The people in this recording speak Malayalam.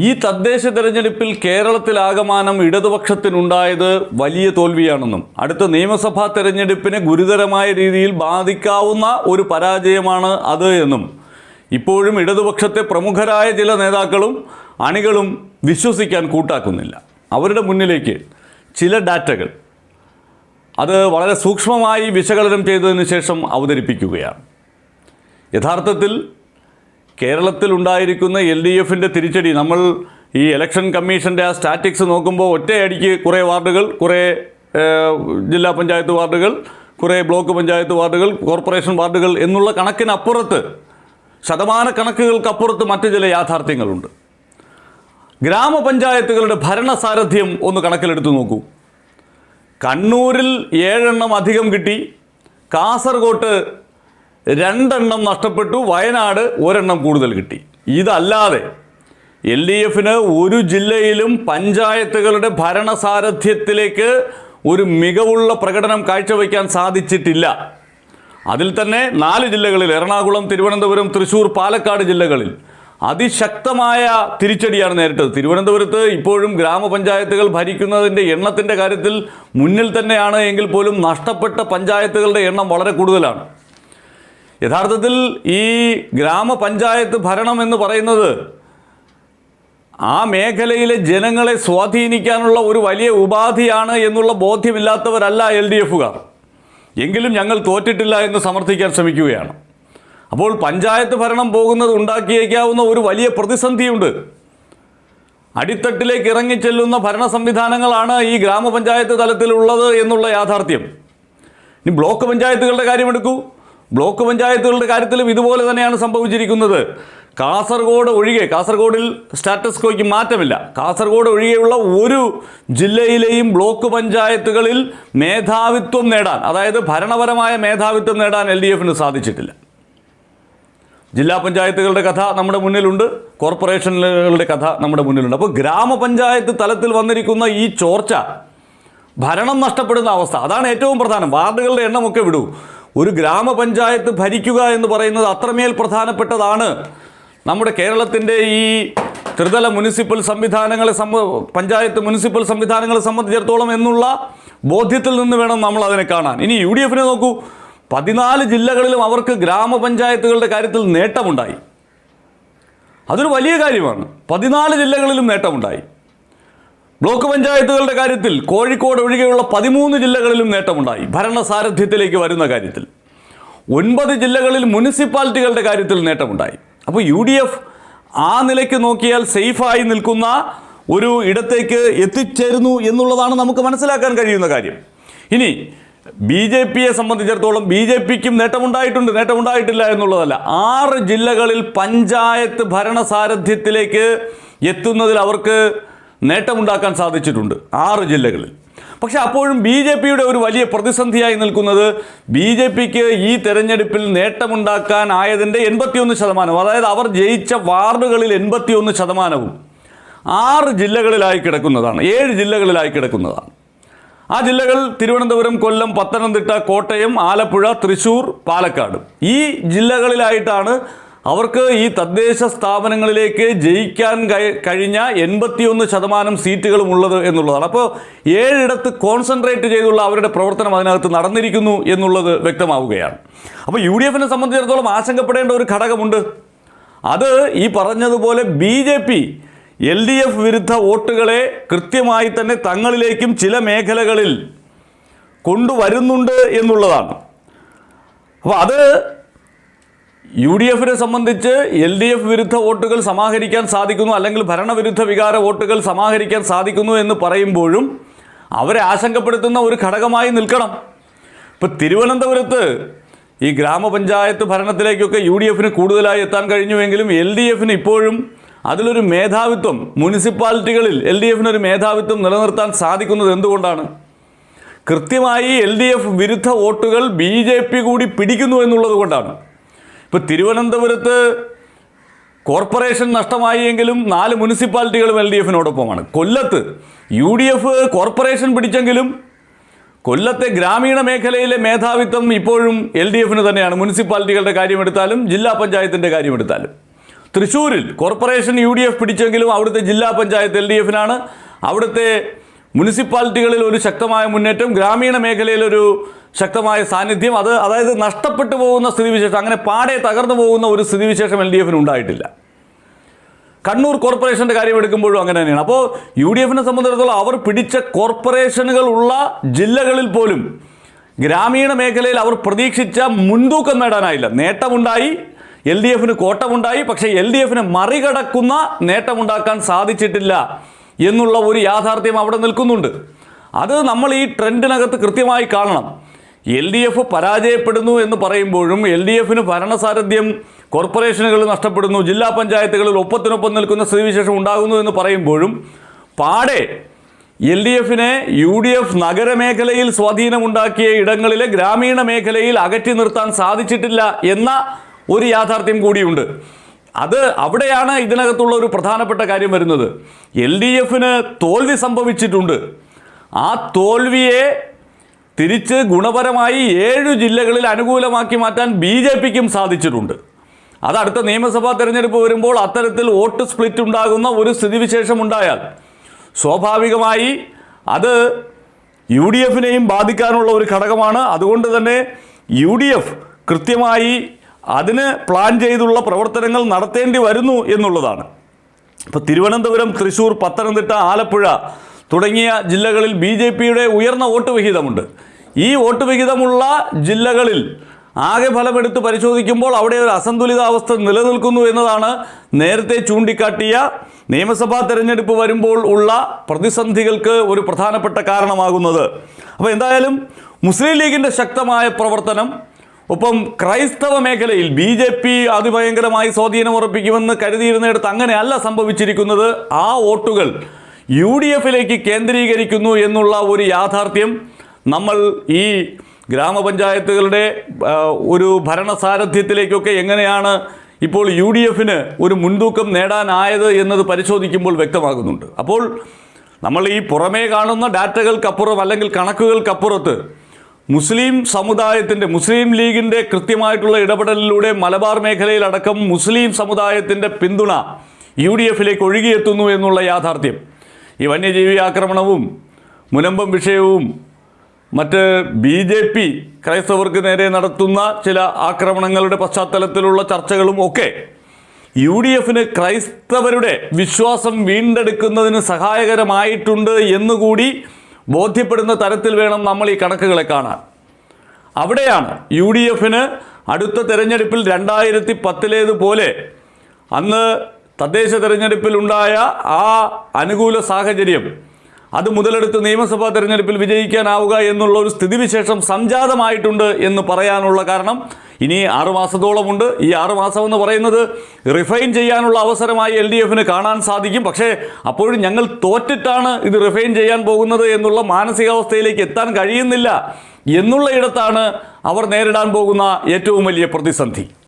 ഈ തദ്ദേശ തെരഞ്ഞെടുപ്പിൽ കേരളത്തിലാകമാനം ഇടതുപക്ഷത്തിനുണ്ടായത് വലിയ തോൽവിയാണെന്നും അടുത്ത നിയമസഭാ തെരഞ്ഞെടുപ്പിനെ ഗുരുതരമായ രീതിയിൽ ബാധിക്കാവുന്ന ഒരു പരാജയമാണ് അത് എന്നും ഇപ്പോഴും ഇടതുപക്ഷത്തെ പ്രമുഖരായ ചില നേതാക്കളും അണികളും വിശ്വസിക്കാൻ കൂട്ടാക്കുന്നില്ല. അവരുടെ മുന്നിലേക്ക് ചില ഡാറ്റകൾ. അത് വളരെ സൂക്ഷ്മമായി വിശകലനം ചെയ്തതിന് ശേഷം അവതരിപ്പിക്കുകയാണ്. യഥാർത്ഥത്തിൽ കേരളത്തിൽ ഉണ്ടായിരിക്കുന്ന എൽ ഡി എഫിന്റെ തിരിച്ചടി നമ്മൾ ഈ ഇലക്ഷൻ കമ്മീഷന്റെ ആ സ്റ്റാറ്റിക്സ് നോക്കുമ്പോൾ ഒറ്റയടിക്ക് കുറേ വാർഡുകൾ കുറേ ജില്ലാ പഞ്ചായത്ത് വാർഡുകൾ കുറേ ബ്ലോക്ക് പഞ്ചായത്ത് വാർഡുകൾ കോർപ്പറേഷൻ വാർഡുകൾ എന്നുള്ള കണക്കിനപ്പുറത്ത് ശതമാന കണക്കുകൾക്കപ്പുറത്ത് മറ്റു ചില യാഥാർത്ഥ്യങ്ങളുണ്ട്. ഗ്രാമപഞ്ചായത്തുകളുടെ ഭരണസാരഥ്യം ഒന്ന് കണക്കിലെടുത്ത് നോക്കൂ. കണ്ണൂരിൽ ഏഴെണ്ണം അധികം കിട്ടി കാസർഗോട്ട് രണ്ടെണ്ണം നഷ്ടപ്പെട്ടു. വയനാട് ഒരെണ്ണം കൂടുതൽ കിട്ടി. ഇതല്ലാതെ എൽ ഡി എഫിന് ഒരു ജില്ലയിലും പഞ്ചായത്തുകളുടെ ഭരണസാരഥ്യത്തിലേക്ക് ഒരു മികവുള്ള പ്രകടനം കാഴ്ചവെക്കാൻ സാധിച്ചിട്ടില്ല. അതിൽ തന്നെ നാല് ജില്ലകളിൽ എറണാകുളം തിരുവനന്തപുരം തൃശൂർ പാലക്കാട് ജില്ലകളിൽ അതിശക്തമായ തിരിച്ചടിയാണ് നേരിട്ടത്. തിരുവനന്തപുരത്ത് ഇപ്പോഴും ഗ്രാമപഞ്ചായത്തുകൾ ഭരിക്കുന്നതിന്റെ എണ്ണത്തിന്റെ കാര്യത്തിൽ മുന്നിൽ തന്നെയാണ് എങ്കിൽ പോലും നഷ്ടപ്പെട്ട പഞ്ചായത്തുകളുടെ എണ്ണം വളരെ കൂടുതലാണ്. യഥാർത്ഥത്തിൽ ഈ ഗ്രാമപഞ്ചായത്ത് ഭരണം എന്ന് പറയുന്നത് ആ മേഖലയിലെ ജനങ്ങളെ സ്വാധീനിക്കാനുള്ള ഒരു വലിയ ഉപാധിയാണ് എന്നുള്ള ബോധ്യമില്ലാത്തവരല്ല എൽ ഡി എഫുകാർ. എങ്കിലും ഞങ്ങൾ തോറ്റിട്ടില്ല എന്ന് സമർത്ഥിക്കാൻ ശ്രമിക്കുകയാണ്. അപ്പോൾ പഞ്ചായത്ത് ഭരണം പോകുന്നത് ഉണ്ടാക്കിയേക്കാവുന്ന ഒരു വലിയ പ്രതിസന്ധിയുണ്ട്. അടിത്തട്ടിലേക്ക് ഇറങ്ങിച്ചെല്ലുന്ന ഭരണ സംവിധാനങ്ങളാണ് ഈ ഗ്രാമപഞ്ചായത്ത് തലത്തിലുള്ളത് എന്നുള്ള യാഥാർത്ഥ്യം. ഇനി ബ്ലോക്ക് പഞ്ചായത്തുകളുടെ കാര്യമെടുക്കൂ. ബ്ലോക്ക് പഞ്ചായത്തുകളുടെ കാര്യത്തിലും ഇതുപോലെ തന്നെയാണ് സംഭവിച്ചിരിക്കുന്നത്. കാസർഗോഡ് ഒഴികെ കാസർഗോഡിൽ സ്റ്റാറ്റസ് കോയ്ക്ക് മാറ്റമില്ല. കാസർഗോഡ് ഒഴികെയുള്ള ഒരു ജില്ലയിലെയും ബ്ലോക്ക് പഞ്ചായത്തുകളിൽ മേധാവിത്വം നേടാൻ അതായത് ഭരണപരമായ മേധാവിത്വം നേടാൻ എൽ ഡി എഫിന് സാധിച്ചിട്ടില്ല. ജില്ലാ പഞ്ചായത്തുകളുടെ കഥ നമ്മുടെ മുന്നിലുണ്ട് കോർപ്പറേഷനുകളുടെ കഥ നമ്മുടെ മുന്നിലുണ്ട്. അപ്പോൾ ഗ്രാമപഞ്ചായത്ത് തലത്തിൽ വന്നിരിക്കുന്ന ഈ ചോർച്ച ഭരണം നഷ്ടപ്പെടുന്ന അവസ്ഥ അതാണ് ഏറ്റവും പ്രധാനം. വാർഡുകളുടെ എണ്ണമൊക്കെ വിടൂ. ഒരു ഗ്രാമപഞ്ചായത്ത് ഭരിക്കുക എന്ന് പറയുന്നത് അത്രമേൽ പ്രധാനപ്പെട്ടതാണ്. നമ്മുടെ കേരളത്തിന്റെ ഈ ത്രിതല മുനിസിപ്പൽ സംവിധാനങ്ങളെ സംബ പഞ്ചായത്ത് മുനിസിപ്പൽ സംവിധാനങ്ങളെ സംബന്ധിച്ചിടത്തോളം എന്നുള്ള ബോധ്യത്തിൽ നിന്ന് വേണം നമ്മൾ അതിനെ കാണാൻ. ഇനി യു ഡി എഫിനെ നോക്കൂ. പതിനാല് ജില്ലകളിലും അവർക്ക് ഗ്രാമപഞ്ചായത്തുകളുടെ കാര്യത്തിൽ നേട്ടമുണ്ടായി. അതൊരു വലിയ കാര്യമാണ്. പതിനാല് ജില്ലകളിലും നേട്ടമുണ്ടായി. ബ്ലോക്ക് പഞ്ചായത്തുകളുടെ കാര്യത്തിൽ കോഴിക്കോട് ഒഴികെയുള്ള പതിമൂന്ന് ജില്ലകളിലും നേട്ടമുണ്ടായി. ഭരണസാരഥ്യത്തിലേക്ക് വരുന്ന കാര്യത്തിൽ ഒൻപത് ജില്ലകളിൽ മുനിസിപ്പാലിറ്റികളുടെ കാര്യത്തിൽ നേട്ടമുണ്ടായി. അപ്പോൾ യു ഡി എഫ് ആ നിലയ്ക്ക് നോക്കിയാൽ സേഫായി നിൽക്കുന്ന ഒരു ഇടത്തേക്ക് എത്തിച്ചേരുന്നു എന്നുള്ളതാണ് നമുക്ക് മനസ്സിലാക്കാൻ കഴിയുന്ന കാര്യം. ഇനി ബി ജെ പിയെ സംബന്ധിച്ചിടത്തോളം ബി ജെ പിക്കും നേട്ടമുണ്ടായിട്ടുണ്ട്. നേട്ടമുണ്ടായിട്ടില്ല എന്നുള്ളതല്ല. ആറ് ജില്ലകളിൽ പഞ്ചായത്ത് ഭരണസാരഥ്യത്തിലേക്ക് എത്തുന്നതിൽ അവർക്ക് നേട്ടമുണ്ടാക്കാൻ സാധിച്ചിട്ടുണ്ട് ആറ് ജില്ലകളിൽ. പക്ഷെ അപ്പോഴും ബി ജെ പിയുടെ ഒരു വലിയ പ്രതിസന്ധിയായി നിൽക്കുന്നത് ബി ജെ പിക്ക് ഈ തെരഞ്ഞെടുപ്പിൽ നേട്ടമുണ്ടാക്കാൻ ആയതിന്റെ എൺപത്തിയൊന്ന് ശതമാനം അതായത് അവർ ജയിച്ച വാർഡുകളിൽ എൺപത്തിയൊന്ന് ശതമാനവും ആറ് ജില്ലകളിലായി കിടക്കുന്നതാണ് ഏഴ് ജില്ലകളിലായി കിടക്കുന്നതാണ്. ആ ജില്ലകൾ തിരുവനന്തപുരം കൊല്ലം പത്തനംതിട്ട കോട്ടയം ആലപ്പുഴ തൃശൂർ പാലക്കാട്. ഈ ജില്ലകളിലായിട്ടാണ് അവർക്ക് ഈ തദ്ദേശ സ്ഥാപനങ്ങളിലേക്ക് ജയിക്കാൻ കഴിഞ്ഞ എൺപത്തിയൊന്ന് ശതമാനം സീറ്റുകളും ഉള്ളത് എന്നുള്ളതാണ്. അപ്പോൾ ഏഴിടത്ത് കോൺസെൻട്രേറ്റ് ചെയ്തുള്ള അവരുടെ പ്രവർത്തനം അതിനകത്ത് നടന്നിരിക്കുന്നു എന്നുള്ളത് വ്യക്തമാവുകയാണ്. അപ്പോൾ യു ഡി എഫിനെ സംബന്ധിച്ചിടത്തോളം ആശങ്കപ്പെടേണ്ട ഒരു ഘടകമുണ്ട്. അത് ഈ പറഞ്ഞതുപോലെ B J P L D F വിരുദ്ധ വോട്ടുകളെ കൃത്യമായി തന്നെ തങ്ങളിലേക്കും ചില മേഖലകളിൽ കൊണ്ടുവരുന്നുണ്ട് എന്നുള്ളതാണ്. അപ്പോൾ അത് യു ഡി എഫിനെ സംബന്ധിച്ച് എൽ ഡി എഫ് വിരുദ്ധ വോട്ടുകൾ സമാഹരിക്കാൻ സാധിക്കുന്നു അല്ലെങ്കിൽ ഭരണവിരുദ്ധ വികാര വോട്ടുകൾ സമാഹരിക്കാൻ സാധിക്കുന്നു എന്ന് പറയുമ്പോഴും അവരെ ആശങ്കപ്പെടുത്തുന്ന ഒരു ഘടകമായി നിൽക്കണം. ഇപ്പം തിരുവനന്തപുരത്ത് ഈ ഗ്രാമപഞ്ചായത്ത് ഭരണത്തിലേക്കൊക്കെ യു ഡി എഫിന് കൂടുതലായി എത്താൻ കഴിഞ്ഞുവെങ്കിലും എൽ ഡി എഫിന് ഇപ്പോഴും അതിലൊരു മേധാവിത്വം മുനിസിപ്പാലിറ്റികളിൽ എൽ ഡി എഫിനൊരു മേധാവിത്വം നിലനിർത്താൻ സാധിക്കുന്നത് എന്തുകൊണ്ടാണ്? കൃത്യമായി എൽ ഡി എഫ് വിരുദ്ധ വോട്ടുകൾ ബി ജെ പി കൂടി പിടിക്കുന്നു എന്നുള്ളത് കൊണ്ടാണ്. ഇപ്പോൾ തിരുവനന്തപുരത്ത് കോർപ്പറേഷൻ നഷ്ടമായി എങ്കിലും നാല് മുനിസിപ്പാലിറ്റികളും എൽ ഡി എഫിനോടൊപ്പമാണ്. കൊല്ലത്ത് യു ഡി എഫ് കോർപ്പറേഷൻ പിടിച്ചെങ്കിലും കൊല്ലത്തെ ഗ്രാമീണ മേഖലയിലെ മേധാവിത്വം ഇപ്പോഴും എൽ ഡി എഫിന് തന്നെയാണ്. മുനിസിപ്പാലിറ്റികളുടെ കാര്യമെടുത്താലും ജില്ലാ പഞ്ചായത്തിന്റെ കാര്യമെടുത്താലും. തൃശ്ശൂരിൽ കോർപ്പറേഷൻ യു ഡി എഫ് പിടിച്ചെങ്കിലും അവിടുത്തെ ജില്ലാ പഞ്ചായത്ത് എൽ ഡി എഫിനാണ്. അവിടുത്തെ മുനിസിപ്പാലിറ്റികളിൽ ഒരു ശക്തമായ മുന്നേറ്റം ഗ്രാമീണ മേഖലയിൽ ഒരു ശക്തമായ സാന്നിധ്യം. അത് അതായത് നഷ്ടപ്പെട്ടു പോകുന്ന സ്ഥിതിവിശേഷം അങ്ങനെ പാടെ തകർന്നു പോകുന്ന ഒരു സ്ഥിതിവിശേഷം എൽ ഡി എഫിന് ഉണ്ടായിട്ടില്ല. കണ്ണൂർ കോർപ്പറേഷന്റെ കാര്യം എടുക്കുമ്പോഴും അങ്ങനെ തന്നെയാണ്. അപ്പോൾ യു ഡി എഫിനെ സംബന്ധിച്ചിടത്തോളം അവർ പിടിച്ച കോർപ്പറേഷനുകളുള്ള ജില്ലകളിൽ പോലും ഗ്രാമീണ മേഖലയിൽ അവർ പ്രതീക്ഷിച്ച മുൻതൂക്കം നേടാനായില്ല. നേട്ടമുണ്ടായി എൽ ഡി എഫിന് കോട്ടമുണ്ടായി പക്ഷേ എൽ ഡി എഫിനെ മറികടക്കുന്ന നേട്ടമുണ്ടാക്കാൻ സാധിച്ചിട്ടില്ല എന്നുള്ള ഒരു യാഥാർത്ഥ്യം അവിടെ നിൽക്കുന്നുണ്ട്. അത് നമ്മൾ ഈ ട്രെൻഡിനകത്ത് കൃത്യമായി കാണണം. എൽ ഡി എഫ് പരാജയപ്പെടുന്നു എന്ന് പറയുമ്പോഴും എൽ ഡി എഫിന് ഭരണസാരഥ്യം കോർപ്പറേഷനുകൾ നഷ്ടപ്പെടുന്നു ജില്ലാ പഞ്ചായത്തുകളിൽ ഒപ്പത്തിനൊപ്പം നിൽക്കുന്ന സ്ഥിതിവിശേഷം ഉണ്ടാകുന്നു എന്ന് പറയുമ്പോഴും പാടെ എൽ ഡി എഫിനെ യു ഡി എഫ് നഗരമേഖലയിൽ സ്വാധീനമുണ്ടാക്കിയ ഇടങ്ങളിലെ ഗ്രാമീണ മേഖലയിൽ അകറ്റി നിർത്താൻ സാധിച്ചിട്ടില്ല എന്ന ഒരു യാഥാർത്ഥ്യം കൂടിയുണ്ട്. അത് അവിടെയാണ് ഇതിനകത്തുള്ള ഒരു പ്രധാനപ്പെട്ട കാര്യം വരുന്നത്. എൽ ഡി എഫിന് തോൽവി സംഭവിച്ചിട്ടുണ്ട്. ആ തോൽവിയെ തിരിച്ച് ഗുണപരമായി ഏഴ് ജില്ലകളിൽ അനുകൂലമാക്കി മാറ്റാൻ ബി ജെ പിക്കും സാധിച്ചിട്ടുണ്ട്. അത് അടുത്ത നിയമസഭാ തെരഞ്ഞെടുപ്പ് വരുമ്പോൾ അത്തരത്തിൽ വോട്ട് സ്പ്ലിറ്റ് ഉണ്ടാകുന്ന ഒരു സ്ഥിതിവിശേഷം ഉണ്ടായാൽ സ്വാഭാവികമായി അത് യു ഡി എഫിനെയും ബാധിക്കാനുള്ള ഒരു ഘടകമാണ്. അതുകൊണ്ട് തന്നെ യു ഡി എഫ് കൃത്യമായി അതിന് പ്ലാൻ ചെയ്തുള്ള പ്രവർത്തനങ്ങൾ നടത്തേണ്ടി വരുന്നു എന്നുള്ളതാണ്. ഇപ്പോൾ തിരുവനന്തപുരം തൃശ്ശൂർ പത്തനംതിട്ട ആലപ്പുഴ തുടങ്ങിയ ജില്ലകളിൽ ബി ജെ പിയുടെ ഉയർന്ന വോട്ട് വിഹിതമുണ്ട്. ഈ വോട്ട് വിഹിതമുള്ള ജില്ലകളിൽ ആകെ ഫലമെടുത്ത് പരിശോധിക്കുമ്പോൾ അവിടെ ഒരു അസന്തുലിതാവസ്ഥ നിലനിൽക്കുന്നു എന്നതാണ് നേരത്തെ ചൂണ്ടിക്കാട്ടിയ നിയമസഭാ തെരഞ്ഞെടുപ്പ് വരുമ്പോൾ ഉള്ള പ്രതിസന്ധികൾക്ക് ഒരു പ്രധാനപ്പെട്ട കാരണമാകുന്നത്. അപ്പോൾ എന്തായാലും മുസ്ലിം ലീഗിന്റെ ശക്തമായ പ്രവർത്തനം ഒപ്പം ക്രൈസ്തവ മേഖലയിൽ ബി ജെ പി അതിഭയങ്കരമായി സ്വാധീനം ഉറപ്പിക്കുമെന്ന് കരുതിയിരുന്നിടത്ത് അങ്ങനെയല്ല സംഭവിച്ചിരിക്കുന്നത്. ആ വോട്ടുകൾ യു ഡി എഫിലേക്ക് കേന്ദ്രീകരിക്കുന്നു എന്നുള്ള ഒരു യാഥാർത്ഥ്യം നമ്മൾ ഈ ഗ്രാമപഞ്ചായത്തുകളുടെ ഒരു ഭരണസാരഥ്യത്തിലേക്കൊക്കെ എങ്ങനെയാണ് ഇപ്പോൾ യു ഡി എഫിന് ഒരു മുൻതൂക്കം നേടാനായത് എന്നത് പരിശോധിക്കുമ്പോൾ വ്യക്തമാകുന്നുണ്ട്. അപ്പോൾ നമ്മൾ ഈ പുറമേ കാണുന്ന ഡാറ്റകൾക്കപ്പുറം അല്ലെങ്കിൽ കണക്കുകൾക്കപ്പുറത്ത് മുസ്ലിം സമുദായത്തിന്റെ മുസ്ലിം ലീഗിന്റെ കൃത്യമായിട്ടുള്ള ഇടപെടലിലൂടെ മലബാർ മേഖലയിലടക്കം മുസ്ലിം സമുദായത്തിന്റെ പിന്തുണ യു ഡി എഫിലേക്ക് ഒഴുകിയെത്തുന്നു എന്നുള്ള യാഥാർത്ഥ്യം. ഈ വന്യജീവി ആക്രമണവും മുനമ്പം വിഷയവും മറ്റ് ബി ജെ പി ക്രൈസ്തവർക്ക് നേരെ നടത്തുന്ന ചില ആക്രമണങ്ങളുടെ പശ്ചാത്തലത്തിലുള്ള ചർച്ചകളും ഒക്കെ യു ഡി എഫിന് ക്രൈസ്തവരുടെ വിശ്വാസം വീണ്ടെടുക്കുന്നതിന് സഹായകരമായിട്ടുണ്ട് എന്നുകൂടി ബോധ്യപ്പെടുന്ന തരത്തിൽ വേണം നമ്മൾ ഈ കണക്കുകളെ കാണാൻ. അവിടെയാണ് യു ഡി എഫിന് അടുത്ത തെരഞ്ഞെടുപ്പിൽ രണ്ടായിരത്തി പത്തിലേതുപോലെ അന്ന് തദ്ദേശ തെരഞ്ഞെടുപ്പിലുണ്ടായ ആ അനുകൂല സാഹചര്യം അത് മുതലെടുത്ത് നിയമസഭാ തെരഞ്ഞെടുപ്പിൽ വിജയിക്കാനാവുക എന്നുള്ള ഒരു സ്ഥിതിവിശേഷം സംജാതമായിട്ടുണ്ട് എന്ന് പറയാനുള്ള കാരണം ഇനി ആറുമാസത്തോളമുണ്ട് ഈ ആറുമാസം എന്ന് പറയുന്നത് റിഫൈൻ ചെയ്യാനുള്ള അവസരമായി എൽ ഡി എഫിന് കാണാൻ സാധിക്കും. പക്ഷേ അപ്പോഴും ഞങ്ങൾ തോറ്റിട്ടാണ് ഇത് റിഫൈൻ ചെയ്യാൻ പോകുന്നത് എന്നുള്ള മാനസികാവസ്ഥയിലേക്ക് എത്താൻ കഴിയുന്നില്ല. എന്നുള്ള ഇടത്താണ് അവർ നേരിടാൻ പോകുന്ന ഏറ്റവും വലിയ പ്രതിസന്ധി.